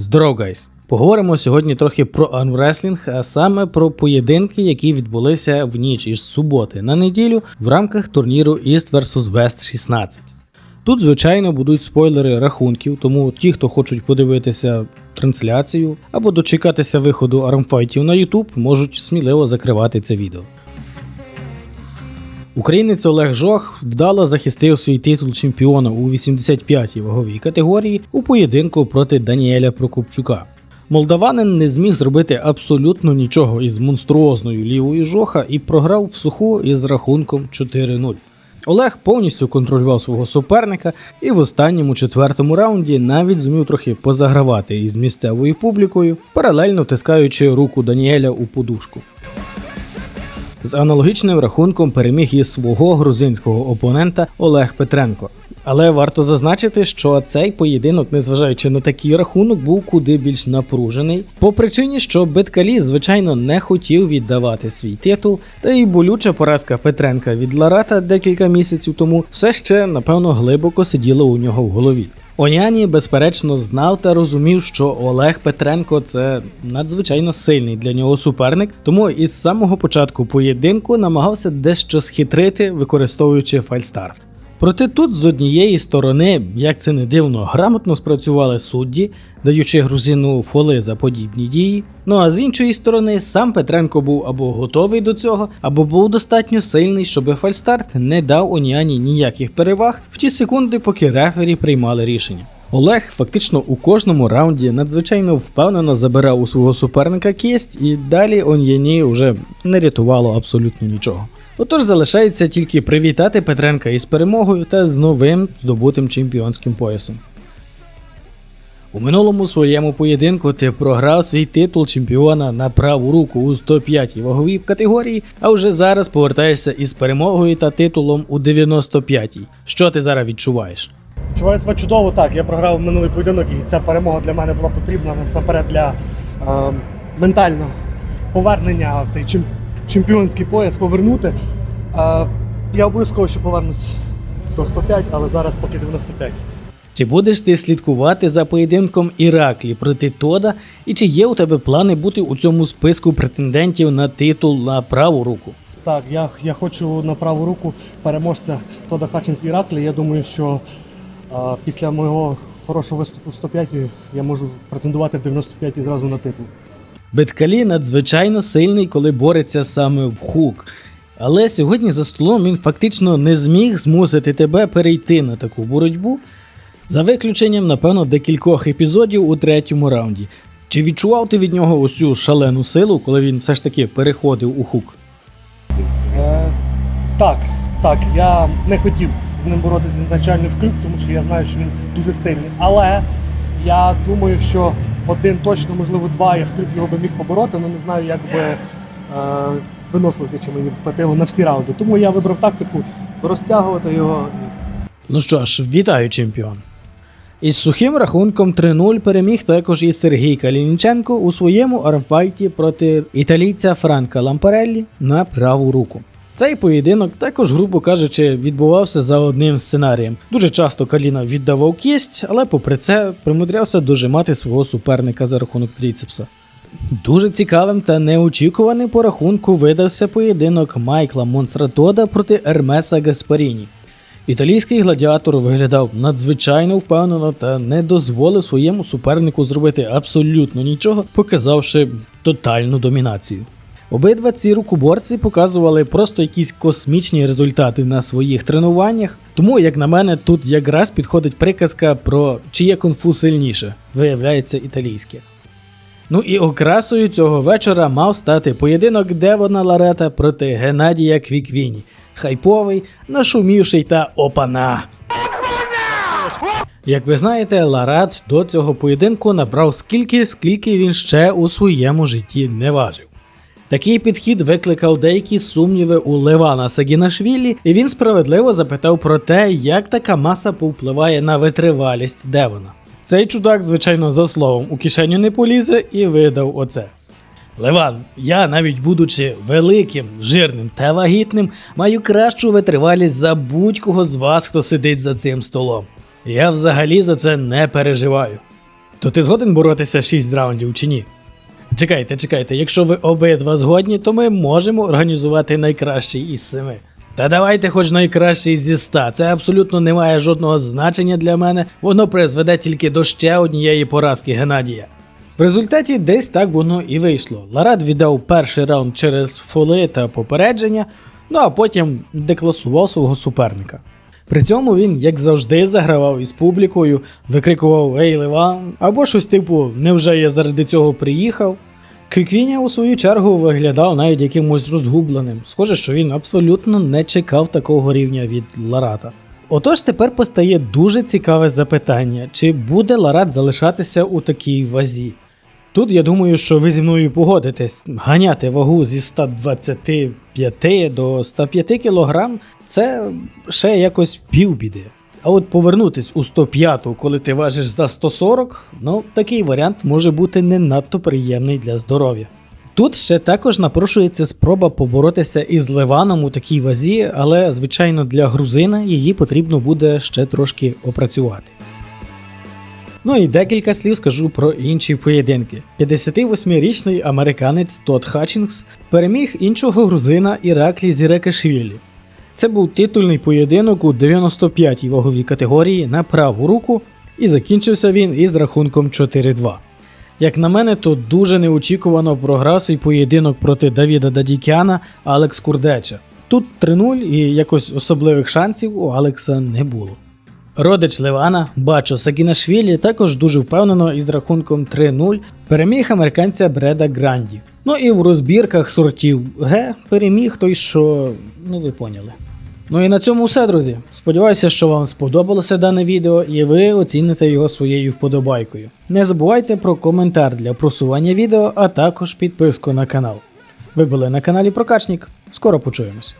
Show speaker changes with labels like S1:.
S1: Здоров, гайс! Поговоримо сьогодні трохи про армреслінг, а саме про поєдинки, які відбулися в ніч із суботи на неділю в рамках турніру East vs West 16. Тут, звичайно, будуть спойлери рахунків, тому ті, хто хочуть подивитися трансляцію або дочекатися виходу армфайтів на YouTube, можуть сміливо закривати це відео. Українець Олег Жох вдало захистив свій титул чемпіона у 85-й ваговій категорії у поєдинку проти Даніеля Прокопчука. Молдаванин не зміг зробити абсолютно нічого із монструозною лівою жоха і програв в суху із рахунком 4-0. Олег повністю контролював свого суперника і в останньому четвертому раунді навіть зумів трохи позагравати із місцевою публікою, паралельно втискаючи руку Даніеля у подушку. З аналогічним рахунком переміг і свого грузинського опонента Олег Петренко. Але варто зазначити, що цей поєдинок, незважаючи на такий рахунок, був куди більш напружений, по причині, що Беткалі, звичайно, не хотів віддавати свій титул, та і болюча поразка Петренка від Ларата декілька місяців тому все ще, напевно, глибоко сиділа у нього в голові. Оняні, безперечно, знав та розумів, що Олег Петренко це надзвичайно сильний для нього суперник, тому із самого початку поєдинку намагався дещо схитрити, використовуючи фальстарт. Проте тут з однієї сторони, як це не дивно, грамотно спрацювали судді, даючи грузину фоли за подібні дії. Ну а з іншої сторони, сам Петренко був або готовий до цього, або був достатньо сильний, щоб фальстарт не дав Оніані ніяких переваг в ті секунди, поки рефері приймали рішення. Олег фактично у кожному раунді надзвичайно впевнено забирав у свого суперника кість, і далі Он'яні вже не рятувало абсолютно нічого. Отож залишається тільки привітати Петренка із перемогою та з новим здобутим чемпіонським поясом. У минулому своєму поєдинку ти програв свій титул чемпіона на праву руку у 105-й ваговій категорії, а вже зараз повертаєшся із перемогою та титулом у 95-й. Що ти зараз відчуваєш?
S2: Чуваю себе чудово так. Я програв минулий поєдинок, і ця перемога для мене була потрібна насамперед для е, ментального повернення в цей чемпіонський пояс повернути. Е, я обов'язково ще повернусь до 105, але зараз поки 95.
S1: Чи будеш ти слідкувати за поєдинком Іраклі проти Тода, і чи є у тебе плани бути у цьому списку претендентів на титул на праву руку?
S2: Так, я, я хочу на праву руку переможця Тода Хатчинс Іраклі. Я думаю, що після мого хорошого виступу в 105 я можу претендувати в 95 зразу на титул.
S1: Беткалі надзвичайно сильний, коли бореться саме в хук. Але сьогодні за столом він фактично не зміг змусити тебе перейти на таку боротьбу, за виключенням, напевно, декількох епізодів у третьому раунді. Чи відчував ти від нього цю шалену силу, коли він все ж таки переходив у хук?
S2: Е, так, так, я не хотів з ним боротися ізначально в крюк, тому що я знаю, що він дуже сильний. Але я думаю, що один точно, можливо, два я в крюк його би міг побороти, але не знаю, як би е, виносилося, чи мені хватило на всі раунди. Тому я вибрав тактику розтягувати його.
S1: Ну що ж, вітаю, чемпіон. Із сухим рахунком 3-0 переміг також і Сергій Калініченко у своєму армфайті проти італійця Франка Лампареллі на праву руку. Цей поєдинок також, грубо кажучи, відбувався за одним сценарієм. Дуже часто Каліна віддавав кість, але попри це примудрявся дожимати свого суперника за рахунок тріцепса. Дуже цікавим та неочікуваним по рахунку видався поєдинок Майкла Монстратода проти Ермеса Гаспаріні. Італійський гладіатор виглядав надзвичайно впевнено та не дозволив своєму супернику зробити абсолютно нічого, показавши тотальну домінацію. Обидва ці рукоборці показували просто якісь космічні результати на своїх тренуваннях. Тому, як на мене, тут якраз підходить приказка про чиє кунг-фу сильніше, виявляється італійське. Ну і окрасою цього вечора мав стати поєдинок Девона Ларета проти Геннадія Квіквіні. Хайповий, нашумівший та опана. Як ви знаєте, Ларат до цього поєдинку набрав скільки, скільки він ще у своєму житті не важив. Такий підхід викликав деякі сумніви у Левана Сагінашвілі, і він справедливо запитав про те, як така маса повпливає на витривалість Девона. Цей чудак, звичайно, за словом у кишеню не полізе і видав оце. Леван, я, навіть будучи великим, жирним та вагітним, маю кращу витривалість за будь-кого з вас, хто сидить за цим столом. Я взагалі за це не переживаю. То ти згоден боротися 6 раундів чи ні? Чекайте, чекайте, якщо ви обидва згодні, то ми можемо організувати найкращий із семи. Та давайте хоч найкращий зі ста. Це абсолютно не має жодного значення для мене, воно призведе тільки до ще однієї поразки Геннадія. В результаті десь так воно і вийшло. Ларат віддав перший раунд через фоли та попередження, ну а потім декласував свого суперника. При цьому він, як завжди, загравав із публікою, викрикував Ей, Ливан, або щось типу Невже я заради цього приїхав. Киквіня у свою чергу виглядав навіть якимось розгубленим. Схоже, що він абсолютно не чекав такого рівня від Ларата. Отож, тепер постає дуже цікаве запитання: чи буде Ларат залишатися у такій вазі? Тут я думаю, що ви зі мною погодитесь, ганяти вагу зі 125 до 105 кг це ще якось півбіди. А от повернутись у 105, коли ти важиш за 140, ну такий варіант може бути не надто приємний для здоров'я. Тут ще також напрошується спроба поборотися із Ливаном у такій вазі, але звичайно для грузина її потрібно буде ще трошки опрацювати. Ну і декілька слів скажу про інші поєдинки. 58-річний американець Тодд Хатчінгс переміг іншого грузина Іраклі Зірекашвілі. Це був титульний поєдинок у 95-й ваговій категорії на праву руку, і закінчився він із рахунком 4-2. Як на мене, то дуже неочікувано програв свій поєдинок проти Давіда Дадікяна Алекс Курдеча. Тут 3-0 і якось особливих шансів у Алекса не було. Родич Ливана Бачо Сагінашвілі також дуже впевнено із рахунком 3-0 переміг американця Бреда Гранді. Ну і в розбірках сортів Г переміг той, що ну ви поняли. Ну і на цьому все, друзі. Сподіваюся, що вам сподобалося дане відео і ви оціните його своєю вподобайкою. Не забувайте про коментар для просування відео, а також підписку на канал. Ви були на каналі Прокачник. Скоро почуємось.